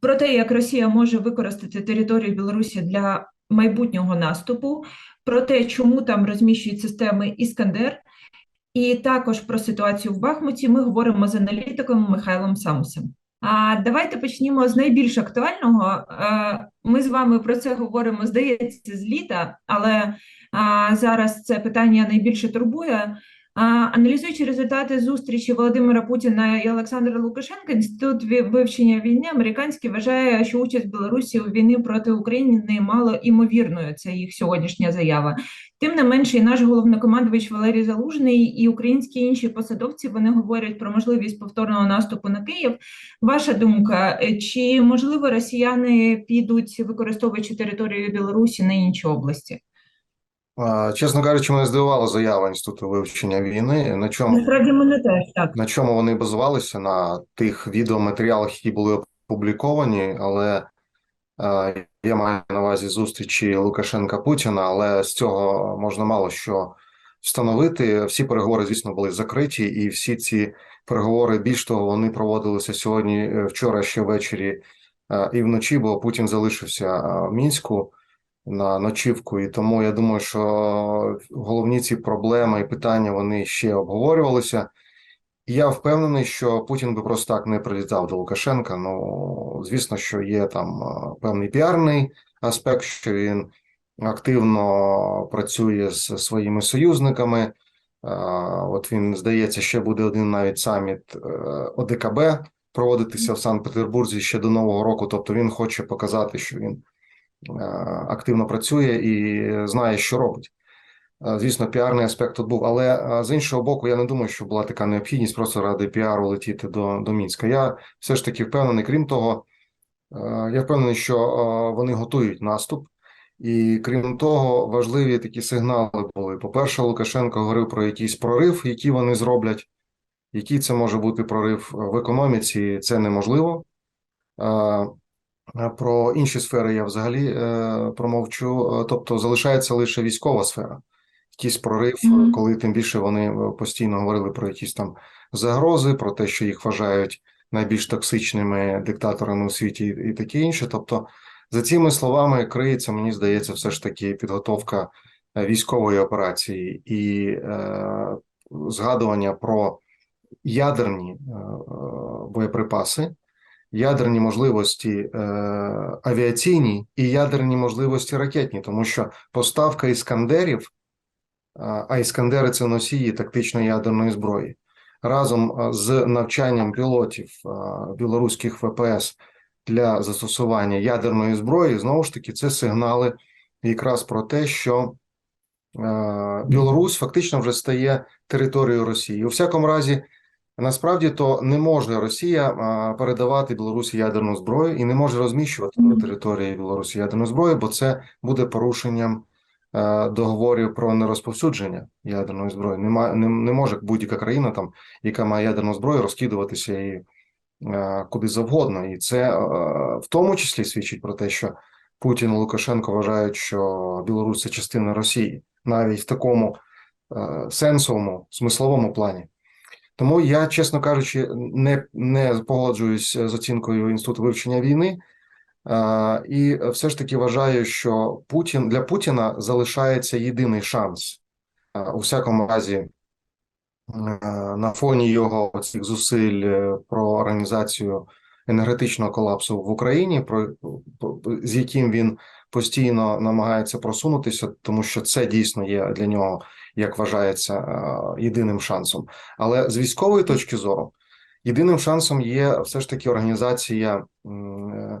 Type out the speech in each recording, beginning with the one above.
про те, як Росія може використати територію Білорусі для майбутнього наступу, про те, чому там розміщують системи Іскандер, і також про ситуацію в Бахмуті ми говоримо з аналітиком Михайлом Самусем. А давайте почнімо з найбільш актуального. Е, Ми з вами про це говоримо, здається, з літа, але зараз це питання найбільше турбує. Аналізуючи результати зустрічі Володимира Путіна і Олександра Лукашенка, інститут вивчення війни американський вважає, що участь Білорусі у війні проти України мало імовірною. Це їх сьогоднішня заява. Тим не менше, і наш головнокомандувач Валерій Залужний і українські інші посадовці вони говорять про можливість повторного наступу на Київ. Ваша думка, чи можливо росіяни підуть, використовуючи територію Білорусі на інші області? Чесно кажучи, мене здивувала заява Інституту вивчення війни. На чому, Насправді мене теж так. на чому вони базувалися? На тих відеоматеріалах, які були опубліковані, але е, я маю на увазі зустрічі Лукашенка Путіна, але з цього можна мало що встановити. Всі переговори, звісно, були закриті, і всі ці переговори, більш того, вони проводилися сьогодні, е, вчора ще ввечері е, і вночі, бо Путін залишився в Мінську на ночівку, і тому я думаю, що головні ці проблеми і питання вони ще обговорювалися. Я впевнений, що Путін би просто так не прилітав до Лукашенка. Ну, звісно, що є там е, певний піарний аспект, що він активно працює з своїми союзниками. Е, От він, здається, ще буде один навіть саміт е, ОДКБ проводитися в Санкт-Петербурзі ще до Нового року. Тобто він хоче показати, що він активно працює і знає, що робить. Е, Звісно, піарний аспект тут був, але е, з іншого боку, я не думаю, що була така необхідність просто ради піару летіти до, до Мінська. Я все ж таки впевнений, крім того, е, я впевнений, що е, вони готують наступ, і крім того, важливі такі сигнали були. По-перше, Лукашенко говорив про якийсь прорив, який вони зроблять. Який це може бути прорив в економіці, це неможливо. Е, Про інші сфери я взагалі е, промовчу. Е, Тобто залишається лише військова сфера. Якийсь прорив, Мгм. коли тим більше вони постійно говорили про якісь там загрози, про те, що їх вважають найбільш токсичними диктаторами у світі, і таке інше. Тобто, за цими словами криється, мені здається, все ж таки підготовка військової операції і е, згадування про ядерні е, боєприпаси, ядерні можливості е, авіаційні і ядерні можливості ракетні, тому що поставка іскандерів, а іскандери це носії тактичної ядерної зброї, разом з навчанням пілотів білоруських ВПС для застосування ядерної зброї, знову ж таки, це сигнали якраз про те, що е, Білорусь фактично вже стає територією Росії. У всякому разі, насправді то не може Росія передавати Білорусі ядерну зброю і не може розміщувати на території Білорусі ядерну зброю, бо це буде порушенням е, договорів про нерозповсюдження ядерної зброї. Нема, не, не може будь-яка країна, там, яка має ядерну зброю, розкидуватися і е, куди завгодно. І це е, в тому числі свідчить про те, що Путін і Лукашенко вважають, що Білорусь це частина Росії, навіть в такому сенсовому, смисловому плані. Тому я, чесно кажучи, не, не погоджуюсь з оцінкою Інституту вивчення війни. І все ж таки вважаю, що Путін для Путіна залишається єдиний шанс у всякому разі на фоні його цих зусиль е, про організацію енергетичного колапсу в Україні, про- з яким він постійно намагається просунутися, тому що це дійсно є для нього, як вважається, е, єдиним шансом. Але з військової точки зору, єдиним шансом є все ж таки організація е,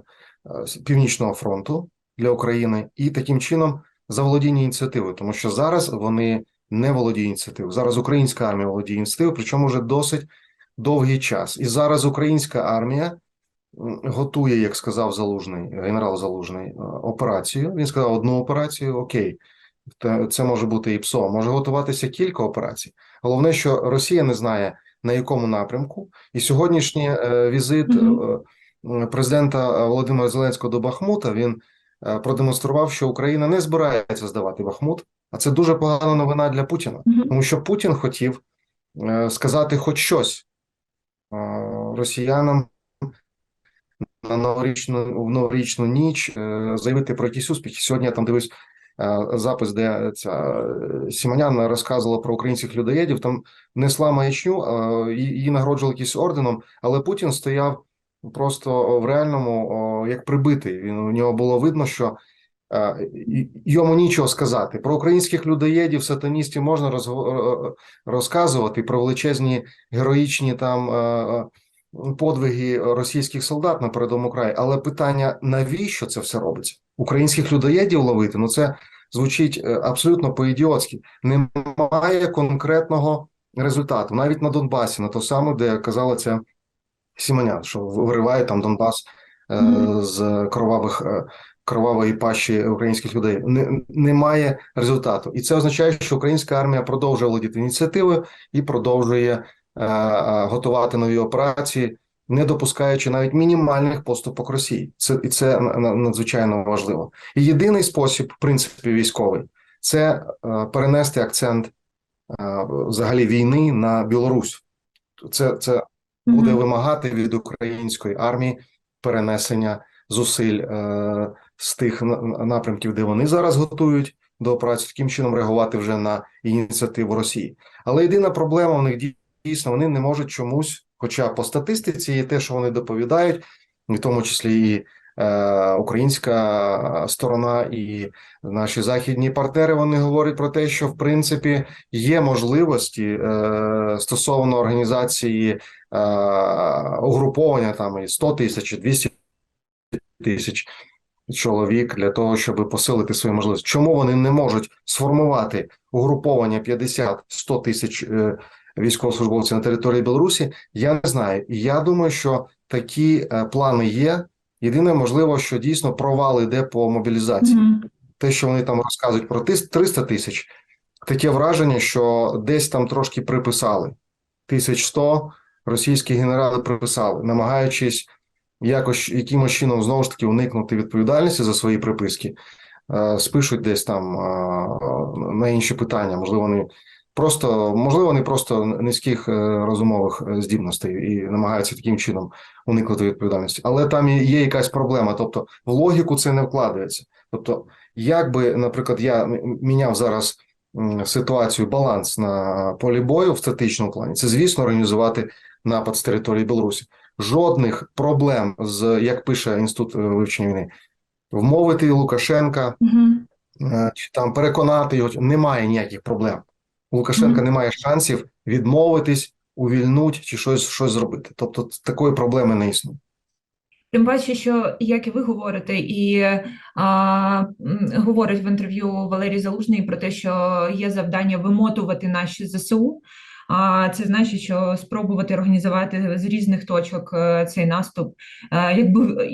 Північного фронту для України і таким чином заволодіння ініціативою, тому що зараз вони не володіють ініціативою. Зараз українська армія володіє ініціативою, причому вже досить довгий час. І зараз українська армія готує, як сказав Залужний, генерал Залужний, е, операцію. Він сказав одну операцію, окей. Це може бути і ПСО, може готуватися кілька операцій. Головне, що Росія не знає на якому напрямку, і сьогоднішній е, візит е, президента Володимира Зеленського до Бахмута він е, продемонстрував, що Україна не збирається здавати Бахмут, а це дуже погана новина для Путіна, тому що Путін хотів сказати хоч щось росіянам на новорічну в новорічну ніч заявити про якісь успіхи. Сьогодні я там дивись запис, де ця е, Сімонян розказувала про українських людоєдів. Там несла маячню, е, її нагороджували якийсь орденом, але Путін стояв просто в реальному як прибитий. Він у нього було видно, що е, йому нічого сказати. Про українських людоєдів, сатаністів можна е, розказувати про величезні героїчні там е, е, подвиги російських солдат на передовому краї. Але питання, навіщо це все робиться? Українських людоєдів ловити? Ну це звучить е, абсолютно по-ідіотськи. Немає конкретного результату. Навіть на Донбасі, на то саме, де казала ця Сімонян, що вириває там Донбас е, з кровавих. е, Кровавої пащі українських людей не, немає результату, і це означає, що українська армія продовжує володіти ініціативою і продовжує е, готувати нові операції, не допускаючи навіть мінімальних поступок Росії. Це і це на- на- надзвичайно важливо. І єдиний спосіб, в принципі, військовий це е, перенести акцент е, взагалі війни на Білорусь. Це, це буде вимагати від української армії перенесення зусиль е, з тих на- на- напрямків, де вони зараз готують до операції, таким чином реагувати вже на ініціативу Росії. Але єдина проблема у них дійсно вони не можуть чомусь, хоча по статистиці є те, що вони доповідають, в тому числі і е, українська сторона, і наші західні партнери вони говорять про те, що в принципі є можливості е, стосовно організації е, угруповання там і 100 тисяч, і 200 тисяч чоловік для того, щоб посилити свої можливості. Чому вони не можуть сформувати угруповання 50-100 тисяч е, військовослужбовців на території Білорусі? Я не знаю. І Я думаю, що такі е, плани є. Єдине, можливо, що дійсно провал іде по мобілізації Мгм. те, що вони там розказують про тис- 300 тисяч, таке враження, що десь там трошки приписали. 1100 російські генерали приписали, намагаючись якось якимось чином знову ж таки уникнути відповідальності за свої приписки, е, спишуть десь там е, на інші питання. Можливо, вони просто можливо, вони просто низьких е, розумових е, здібностей і намагаються таким чином уникнути відповідальності. Але там є якась проблема, тобто в логіку це не вкладається. Тобто, як би, наприклад, я міняв зараз ситуацію, баланс на полі бою в статичному плані, це звісно організувати напад з території Білорусі. Жодних проблем з як пише інститут е, вивчення війни, вмовити Лукашенка е, чи там переконати його. Немає ніяких проблем. У Лукашенка немає шансів відмовитись, увільнуть чи щось, щось зробити. Тобто такої проблеми не існує. Тим паче, що як і ви говорите, і а, говорить в інтерв'ю Валерій Залужний про те, що є завдання вимотувати наші ЗСУ. А це значить, що спробувати організувати з різних точок е, цей наступ, е, якби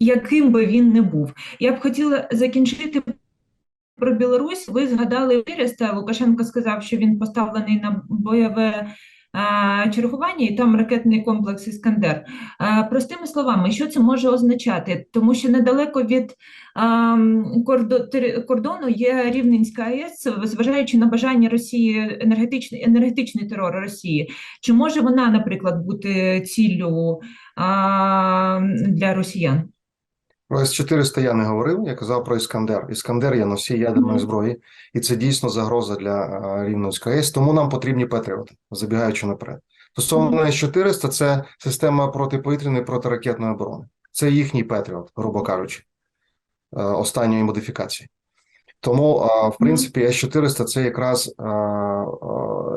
яким би він не був. Я б хотіла закінчити про Білорусь. Ви згадали 400, Лукашенко сказав, що він поставлений на бойове чергування, і там ракетний комплекс Іскандер. Простими словами, що це може означати? Тому що недалеко від кордону є Рівненська АЕС, зважаючи на бажання Росії енергетичний, енергетичний терор Росії. Чи може вона, наприклад, бути ціллю для росіян? Про С-400 я не говорив, я казав про Іскандер. Іскандер є носій ядерної зброї, і це дійсно загроза для е, Рівненської АЕС, тому нам потрібні патріоти, забігаючи наперед. Стосовно С-400, це система протиповітряної протиракетної оборони. Це їхній патріот, грубо кажучи, е, останньої модифікації. Тому, е, в принципі, С-400 це якраз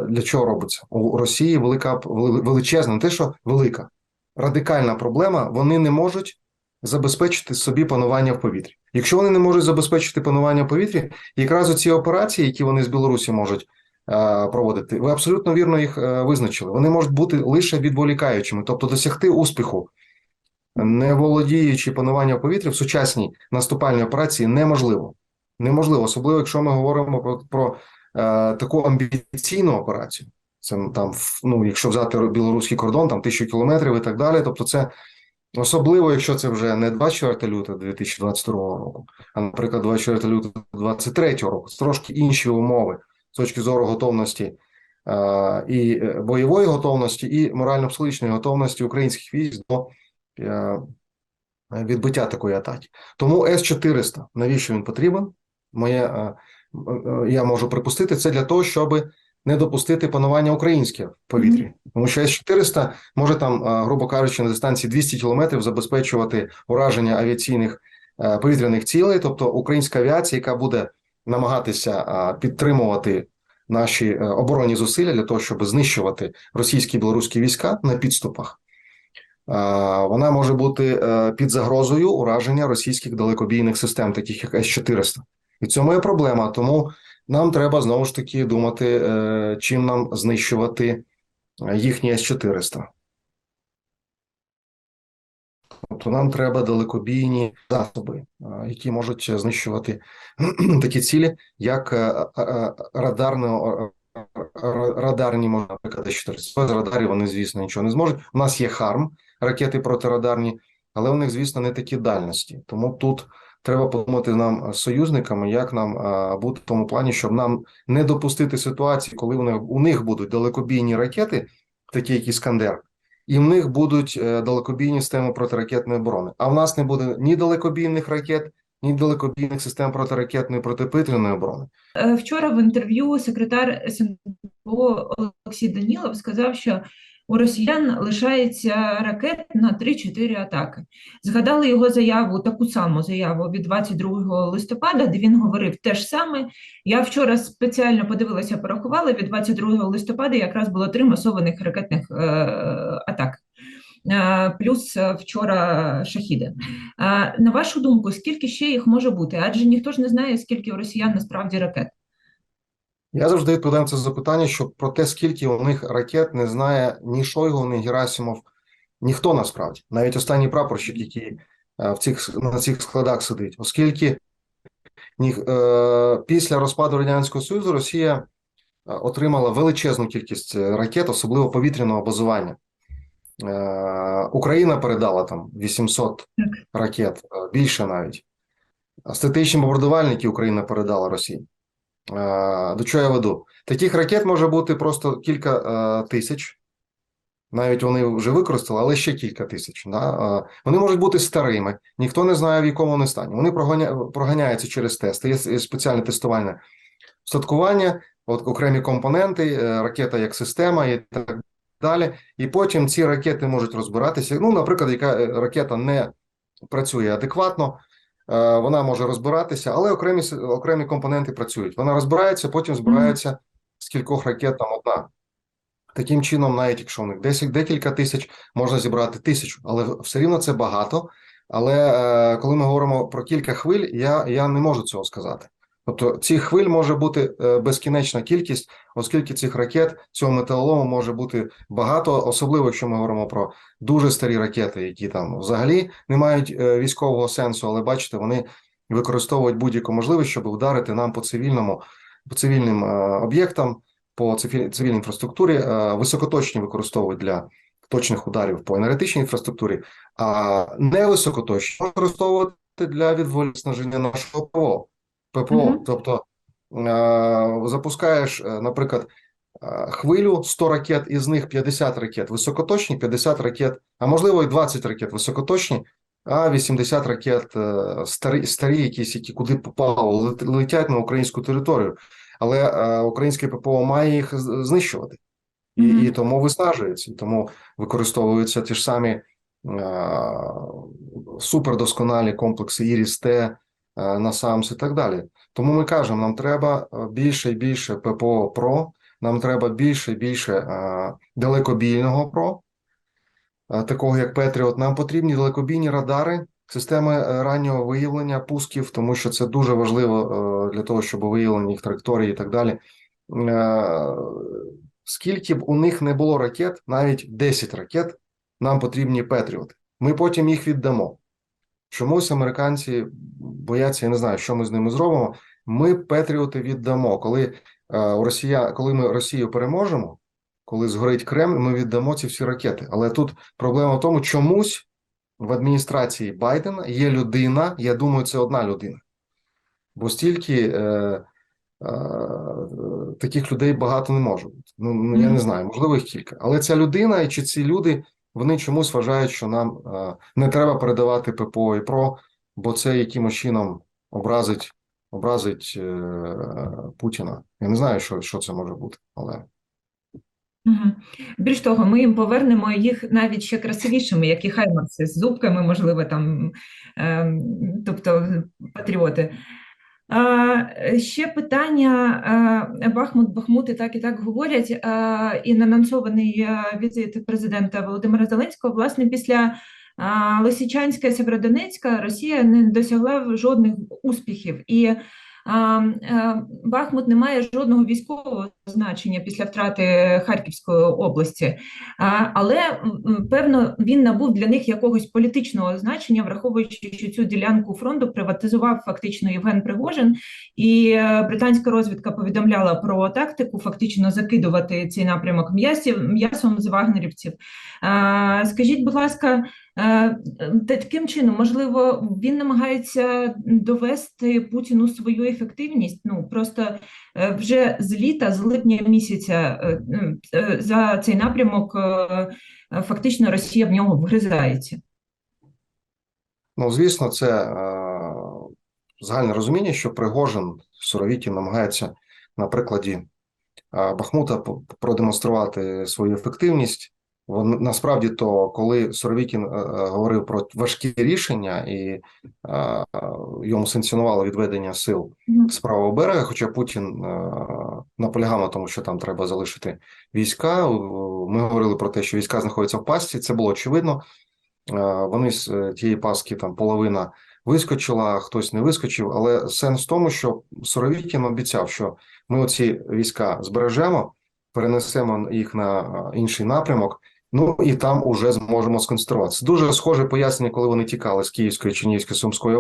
для чого робиться? У Росії велика величезна, не те, що велика, радикальна проблема. Вони не можуть забезпечити собі панування в повітрі. Якщо вони не можуть забезпечити панування в повітрі, якраз оці операції, які вони з Білорусі можуть е, проводити, ви абсолютно вірно їх е, визначили. Вони можуть бути лише відволікаючими, тобто досягти успіху, не володіючи панування в повітрі в сучасній наступальній операції, неможливо. Неможливо, особливо якщо ми говоримо про, про е, таку амбіційну операцію. Це там, ну, якщо взяти білоруський кордон, там тисячу кілометрів і так далі. Тобто, це особливо, якщо це вже не 24 лютого 2022 року, а, наприклад, 24 лютого 2023 року. Це трошки інші умови з точки зору готовності е, і бойової готовності, і морально-психологічної готовності українських військ до е, відбиття такої атаки. Тому С-400, навіщо він потрібен? Моє, е, е, я можу припустити, це для того, щоб не допустити панування українське в повітрі. Тому що С-400 може там, е, грубо кажучи, на дистанції 200 кілометрів забезпечувати ураження авіаційних е, повітряних цілей, тобто українська авіація, яка буде намагатися е, підтримувати наші оборонні зусилля для того, щоб знищувати російські і білоруські війська на підступах. Вона може бути під загрозою ураження російських далекобійних систем, таких як С-400. І в цьому є проблема. Тому нам треба знову ж таки думати, е, чим нам знищувати їхні С-400. Тобто нам треба далекобійні засоби, е, які можуть знищувати такі цілі, як е, радарно, радарні, наприклад, С-400. З радарів вони, звісно, нічого не зможуть. У нас є ХАРМ, ракети протирадарні, але у них, звісно, не такі дальності. Тому тут треба подумати нам з союзниками, як нам а, бути в тому плані, щоб нам не допустити ситуації, коли них, у них будуть далекобійні ракети, такі як Іскандер, і в них будуть е, далекобійні системи протиракетної оборони. А в нас не буде ні далекобійних ракет, ні далекобійних систем протиракетної протиповітряної оборони. Е, Вчора в інтерв'ю секретар СНБО Олексій Данілов сказав, що у росіян лишається ракет на 3-4 атаки. Згадали його заяву, таку саму заяву від 22 листопада, де він говорив те ж саме. Я вчора спеціально подивилася, порахувала, від 22 листопада якраз було три масованих ракетних е, атак. Е, Плюс е, вчора шахіди. Е, На вашу думку, скільки ще їх може бути? Адже ніхто ж не знає, скільки у росіян насправді ракет. Я завжди відповідаю на це запитання, що про те, скільки у них ракет, не знає ні Шойгу, ні Герасимов, ніхто насправді, навіть останній прапорщик, який е, в цих на цих складах сидить, оскільки ні, е, після розпаду радянського союзу Росія е, отримала величезну кількість е, ракет, особливо повітряного базування. Е, Україна передала там 800 ракет, більше навіть. Статичні бомбардувальники Україна передала Росії. Е, До чого я веду? Таких ракет може бути просто кілька е, тисяч. Навіть вони вже використали, але ще кілька тисяч. Да? Е, Вони можуть бути старими, ніхто не знає, в якому вони стані. Вони проганяються через тести. Є спеціальне тестувальне устаткування, от окремі компоненти, ракета як система і так далі. І потім ці ракети можуть розбиратися. Ну, наприклад, яка ракета не працює адекватно, вона може розбиратися, але окремі, окремі компоненти працюють. Вона розбирається, потім збирається з кількох ракет там одна. Таким чином, навіть якщо у них 10, декілька тисяч, можна зібрати тисячу, але все рівно це багато. Але е, коли ми говоримо про кілька хвиль, я, я не можу цього сказати. Тобто цих хвиль може бути е, безкінечна кількість, оскільки цих ракет, цього металолому може бути багато, особливо якщо ми говоримо про дуже старі ракети, які там взагалі не мають е, військового сенсу, але бачите, вони використовують будь-яку можливість, щоб вдарити нам по цивільному, по цивільним е, об'єктам, по цивіль- цивільній інфраструктурі. Високоточні використовують для точних ударів по енергетичній інфраструктурі, а невисокоточні використовувати для відволічення нашого ПВО. ППО. Мгм. Тобто е, запускаєш, е, наприклад, е, хвилю 100 ракет, із них 50 ракет високоточні, 50 ракет, а можливо і 20 ракет високоточні, а 80 ракет е, старі, старі якісь, які куди попало, летять на українську територію. Але е, українське ППО має їх знищувати. І, і тому виснажується, і тому використовуються ті ж самі е, супердосконалі комплекси Іріс-Т, е, НАСАМС і так далі. Тому ми кажемо, нам треба е, більше і більше ППО ПРО, нам треба більше і більше е, далекобійного ПРО, такого як Петріот. Нам потрібні далекобійні радари, системи раннього виявлення пусків, тому що це дуже важливо для того, щоб виявлення їх траєкторії і так далі. Скільки б у них не було ракет, навіть 10 ракет, нам потрібні Петріоти. Ми потім їх віддамо. Чомусь американці бояться, я не знаю, що ми з ними зробимо. Ми Петріоти віддамо. Коли е, у Росія, коли ми Росію переможемо, коли згорить Кремль, ми віддамо ці всі ракети. Але тут проблема в тому, чомусь в адміністрації Байдена є людина, я думаю, це одна людина. Бо стільки е, е, таких людей багато не може бути. Ну, ну я не знаю, можливо, їх кілька. Але ця людина чи ці люди вони чомусь вважають, що нам е, не треба передавати ППО і ПРО, бо це якимось чином образить, образить е, Путіна. Я не знаю, що, що це може бути, але Мгм. Більш того, ми їм повернемо їх навіть ще красивішими, як і хаймарси, з зубками, можливо, там, ем, тобто патріоти. А, ще питання. Бахмут, Бахмут, Бахмути так і так говорять, е, і на анонсований е, візит президента Володимира Зеленського, власне, після Лисичанська і Сєвєродонецька Росія не досягла жодних успіхів. І е, Бахмут не має жодного військового значення після втрати Харківської області, але певно він набув для них якогось політичного значення, враховуючи, що цю ділянку фронту приватизував фактично Євген Пригожин, і е, британська розвідка повідомляла про тактику фактично закидувати цей напрямок м'ясів м'ясом з вагнерівців. Скажіть, будь ласка. Е, та- Таким чином, можливо, він намагається довести Путіну свою ефективність. Ну просто е, вже з літа, з липня місяця, е, за цей напрямок фактично Росія в нього вгризається. Ну, звісно, це загальне розуміння, що Пригожин Суровікін намагається на прикладі Бахмута продемонструвати свою ефективність. Насправді, то коли Суровікін е, е, говорив про важкі рішення і е, йому санкціонували відведення сил з правого берега, хоча Путін наполягав на тому, що там треба залишити війська. Ми говорили про те, що війська знаходяться в пастці, це було очевидно. Вони з тієї паски там половина вискочила, хтось не вискочив. Але сенс в тому, що Суровікін обіцяв, що ми оці війська збережемо, перенесемо їх на інший напрямок. Ну і там уже зможемо сконцентруватися. Дуже схоже пояснення, коли вони тікали з Київської, Чернігівської, Сумської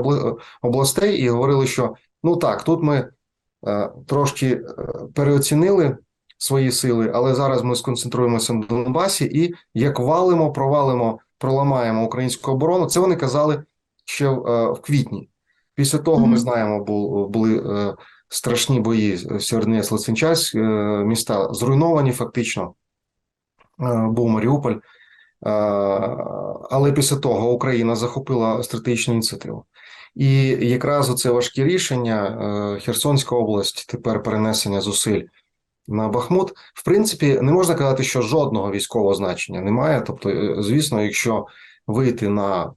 областей, і говорили, що ну так, тут ми е, трошки е, переоцінили свої сили, але зараз ми сконцентруємося на Донбасі і як валимо, провалимо, проламаємо українську оборону. Це вони казали ще е, в квітні. Після того ми знаємо, бу- були е, страшні бої в Сєвєродонецьк, Лисичанськ, е, міста зруйновані фактично. Е, Був Маріуполь. Е, Але після того Україна захопила стратегічну ініціативу. І якраз оце важкі рішення, е, Херсонська область, тепер перенесення зусиль на Бахмут. В принципі, не можна казати, що жодного військового значення немає. Тобто, звісно, якщо вийти на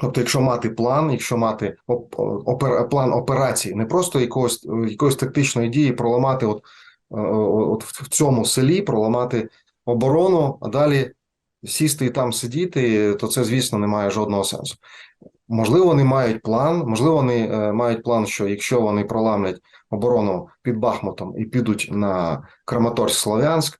Тобто, якщо мати план, якщо мати оп- опер, план операції, не просто якогось, якоїсь тактичної дії, проламати от, от в цьому селі, проламати оборону, а далі сісти і там сидіти, то це, звісно, не має жодного сенсу. Можливо, вони мають план, можливо, вони е, мають план, що якщо вони проламлять оборону під Бахмутом і підуть на Краматорськ-Слов'янськ,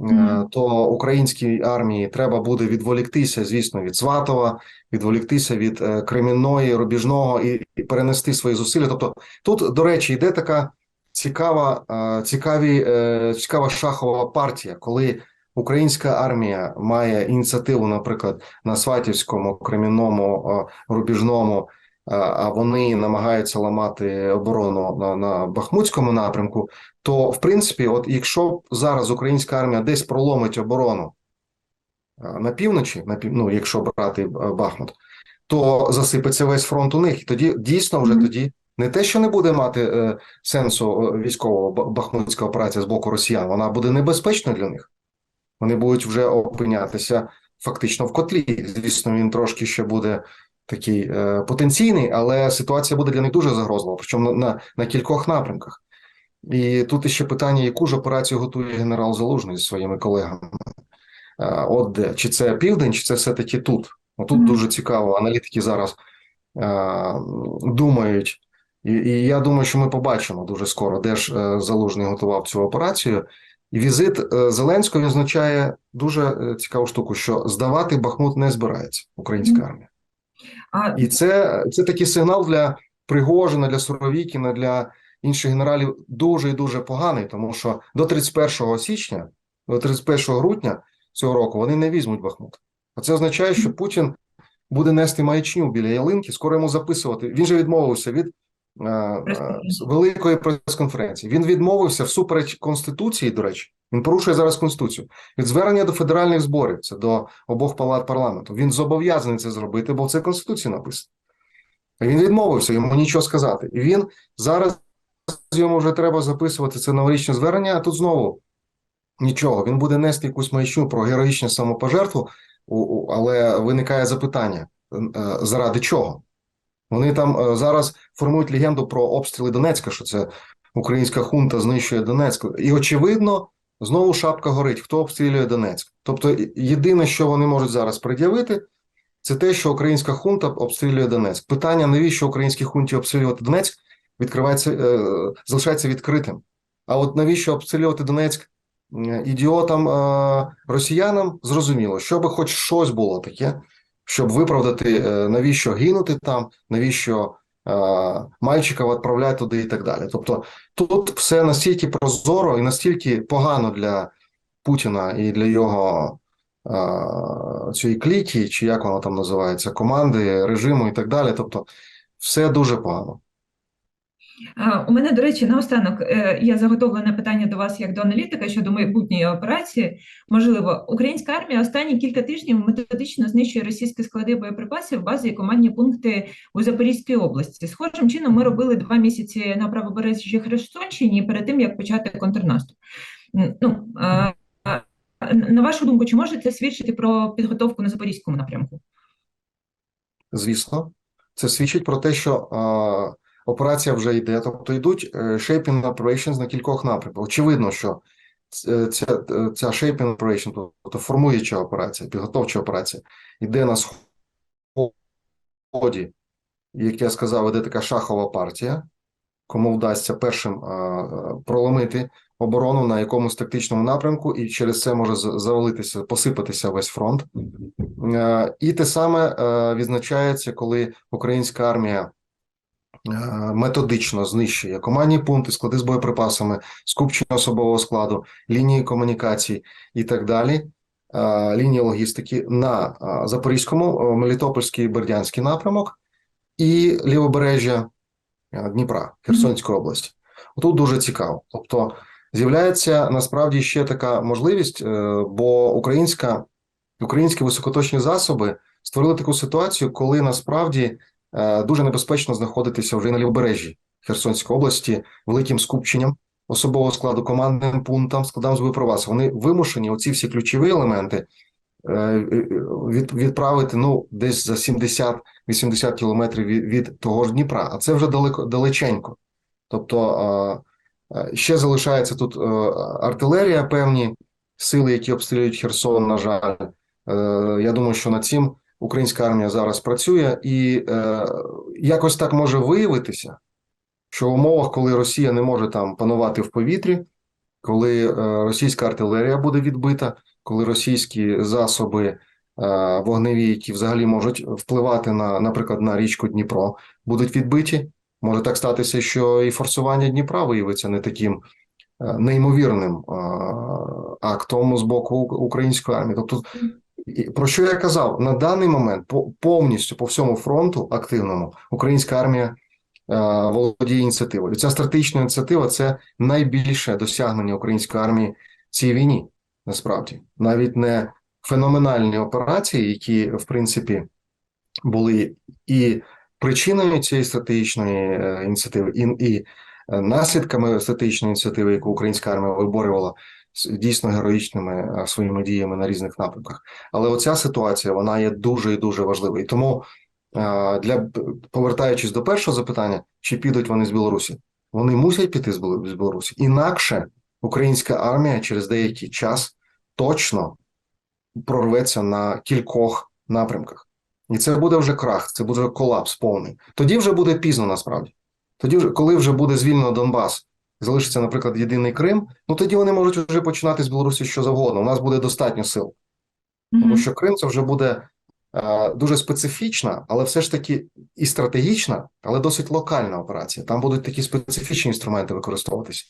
е, то українській армії треба буде відволіктися, звісно, від Сватова, відволіктися від е, Кремінної, Рубіжного і, перенести свої зусилля. Тобто, тут, до речі, йде така цікава, цікаві, цікава шахова партія, коли українська армія має ініціативу, наприклад, на Сватівському, Кремінному, е, Рубіжному. а- А вони намагаються ламати оборону на, на Бахмутському напрямку. То, в принципі, от якщо зараз українська армія десь проломить оборону на півночі, на пів... ну, якщо брати е, Бахмут, то засипеться весь фронт у них. І тоді дійсно вже Мгм. тоді не те, що не буде мати е, сенсу е, військового ба- бахмутська операція з боку росіян, вона буде небезпечною для них. Вони будуть вже опинятися фактично в котлі. Звісно, він трошки ще буде такий е, потенційний, але ситуація буде для них дуже загрозлива, причому на, на, на кількох напрямках. І тут іще питання, яку ж операцію готує генерал Залужний зі своїми колегами. Е, От де чи це південь, чи це все-таки тут? Отут Мгм. дуже цікаво. Аналітики зараз е, думають, і, і я думаю, що ми побачимо дуже скоро, де ж е, Залужний готував цю операцію. Візит е, Зеленського означає дуже е, цікаву штуку, що здавати Бахмут не збирається українська армія. А І це, це такий сигнал для Пригожина, для Суровікіна, для інших генералів дуже і дуже поганий, тому що до 31 січня, до 31 грудня цього року вони не візьмуть Бахмут. А це означає, що Путін буде нести маячню біля ялинки, скоро йому записувати. Він же відмовився від. Великої прес-конференції. Він відмовився всупереч Конституції, до речі, Він порушує зараз конституцію. Від звернення до федеральних зборів, це до обох палат парламенту. Він зобов'язаний це зробити, бо це в конституції написано. Він відмовився, йому нічого сказати. І він зараз йому вже треба записувати це новорічне звернення, а тут знову нічого. Він буде нести якусь маячню про героїчну самопожертву, але виникає запитання: е, заради чого? Вони там е, зараз формують легенду про обстріли Донецька, що це українська хунта знищує Донецьк. І очевидно, знову шапка горить, хто обстрілює Донецьк. Тобто, єдине, що вони можуть зараз пред'явити, це те, що українська хунта обстрілює Донецьк. Питання, навіщо українській хунті обстрілювати Донецьк, відкривається, е, залишається відкритим. А от навіщо обстрілювати Донецьк ідіотам е, росіянам, зрозуміло, щоб хоч щось було таке, щоб виправдати, е, навіщо гинути там, навіщо е, мальчиків відправляти туди і так далі. Тобто тут все настільки прозоро і настільки погано для Путіна і для його е, цієї кліки, чи як воно там називається, команди, режиму і так далі. Тобто, все дуже погано. У мене, до речі, наостанок е, є заготовлене питання до вас як до аналітика щодо майбутньої операції. Можливо, українська армія останні кілька тижнів методично знищує російські склади боєприпасів, бази і командні пункти у Запорізькій області. Схожим чином ми робили два місяці на правобережжі Херсонщині перед тим, як почати контрнаступ. Ну, на вашу думку, чи може це свідчити про підготовку на Запорізькому напрямку? Звісно, це свідчить про те, що операція вже йде, тобто йдуть е, shaping operations на кількох напрямках. Очевидно, що ця, е, ця shaping operation, тобто формуюча операція, підготовча операція, йде на сході, як я сказав, іде така шахова партія, кому вдасться першим е, проломити оборону на якомусь тактичному напрямку, і через це може завалитися, посипатися весь фронт. Е, І те саме е, відзначається, коли українська армія е, методично знищує командні пункти, склади з боєприпасами, скупчення особового складу, лінії комунікацій і так далі, е, лінії логістики на е, Запорізькому, е, Мелітопольський, Бердянський напрямок і лівобережжя е, Дніпра, Херсонської області. Тут дуже цікаво. Тобто з'являється насправді ще така можливість, е, бо українська українські високоточні засоби створили таку ситуацію, коли насправді е, дуже небезпечно знаходитися вже на лівобережжі Херсонської області великим скупченням особового складу, командним пунктам, складам з. Вони вимушені оці всі ключові елементи е, е, від, відправити ну десь за 70-80 кілометрів від, того ж Дніпра, а це вже далеко далеченько. Тобто е, е, ще залишається тут е, артилерія, певні сили, які обстрілюють Херсон, на жаль. Е, Я думаю, що над цим українська армія зараз працює, і е, якось так може виявитися, що в умовах, коли Росія не може там панувати в повітрі, коли е, російська артилерія буде відбита, коли російські засоби е, вогневі, які взагалі можуть впливати на, наприклад, на річку Дніпро, будуть відбиті. Може так статися, що і форсування Дніпра виявиться не таким е, неймовірним е, актом з боку української армії. Тобто, про що я казав, на даний момент по повністю по всьому фронту активному українська армія е, володіє ініціативою. Ця стратегічна ініціатива це найбільше досягнення української армії цій війні. Насправді, навіть не феноменальні операції, які в принципі були і причиною цієї стратегічної е, ініціативи, і, і е, наслідками стратегічної ініціативи, яку українська армія виборювала дійсно героїчними е, своїми діями на різних напрямках. Але оця ситуація вона є дуже і дуже важливою. І тому е, для повертаючись до першого запитання, чи підуть вони з Білорусі, вони мусять піти з Білорусі. Інакше українська армія через деякий час точно прорветься на кількох напрямках. І це буде вже крах, це буде колапс повний. Тоді вже буде пізно насправді. Тоді, вже, коли вже буде звільнено Донбас, залишиться, наприклад, єдиний Крим, ну тоді вони можуть вже починати з Білорусі що завгодно. У нас буде достатньо сил. Тому що Крим це вже буде е, дуже специфічна, але все ж таки і стратегічна, але досить локальна операція. Там будуть такі специфічні інструменти використовуватися.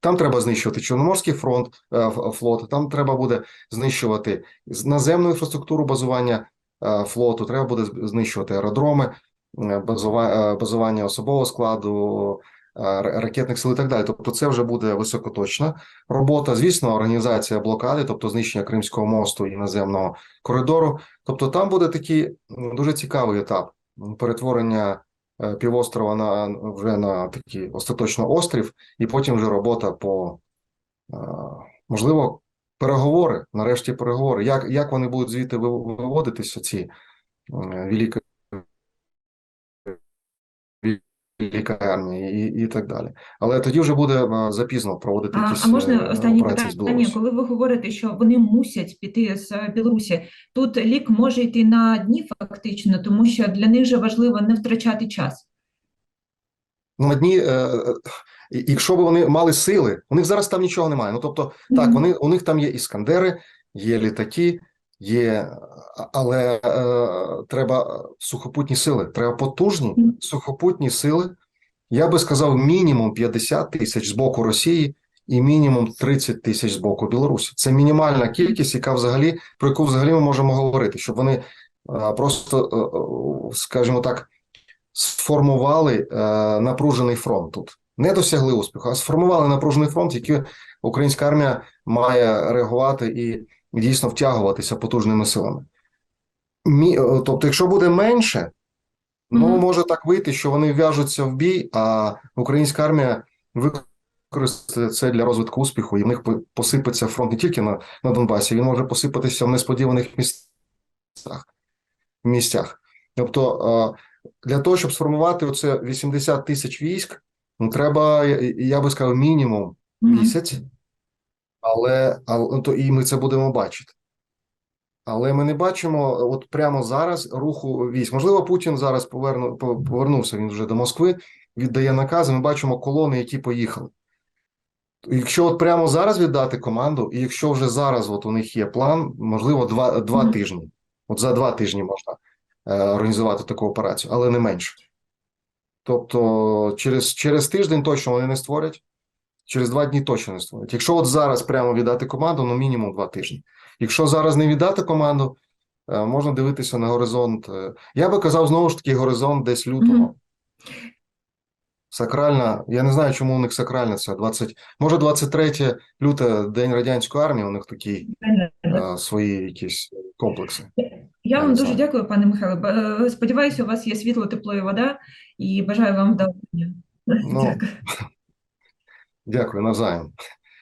Там треба знищувати Чорноморський фронт, е, флот, там треба буде знищувати наземну інфраструктуру базування е, флоту, треба буде знищувати аеродроми, е, е, базування особового складу, ракетних сил і так далі. Тобто, це вже буде високоточна робота. Звісно, організація блокади, тобто знищення Кримського мосту і наземного коридору. Тобто, там буде такий дуже цікавий етап перетворення е, півострова на вже на такий остаточно острів, і потім вже робота по е, можливо переговори. Нарешті переговори. Як, як вони будуть звідти виводитися, ці е, велика і, і так далі. Але тоді вже буде е, запізно проводити А, якісь а можна е, з питання? Коли ви говорите, що вони мусять піти з Білорусі, тут лік може йти на дні фактично, тому що для них же важливо не втрачати час. Ну, на дні, е, е, якщо б вони мали сили, у них зараз там нічого немає. Ну тобто, так, Мгм. вони у них там є іскандери, є літаки, є, але е, треба сухопутні сили, треба потужні сухопутні сили. Я би сказав, мінімум 50 тисяч з боку Росії і мінімум 30 тисяч з боку Білорусі. Це мінімальна кількість, яка взагалі про яку взагалі ми можемо говорити, щоб вони е, просто, е, е, скажімо так, сформували е, напружений фронт тут. Не досягли успіху, а сформували напружений фронт, який українська армія має реагувати і дійсно втягуватися потужними силами. Мі, е, тобто, якщо буде менше, ну Мгм. може так вийти, що вони в'яжуться в бій, а українська армія використає це для розвитку успіху, і в них по- посипеться фронт не тільки на, на Донбасі, він може посипатися в несподіваних місцях. місцях. Тобто, е, для того, щоб сформувати оце 80 тисяч військ, ну, треба, я- би сказав, мінімум місяць, але, але то і ми це будемо бачити. Але ми не бачимо от прямо зараз руху військ. Можливо, Путін зараз поверну, повернувся він вже до Москви, віддає накази. Ми бачимо колони, які поїхали. Якщо от прямо зараз віддати команду, і якщо вже зараз от у них є план, можливо, два, два Мгм. тижні. От за два тижні можна е, організувати таку операцію, але не менше. Тобто, через, через тиждень точно вони не створять, через два дні точно не створять. Якщо от зараз прямо віддати команду, ну мінімум два тижні. Якщо зараз не віддати команду, е, можна дивитися на горизонт. е, Я би казав знову ж таки горизонт десь лютого. Сакральна, я не знаю, чому у них сакральна це 20, може 23 люте, День радянської армії, у них такі е, свої якісь комплекси. Я вам дуже дякую, пане Михайло. Е, Сподіваюся, у вас є світло, тепло і вода, і бажаю вам вдалого дня. Ну, Дякую. Дякую, навзаєм.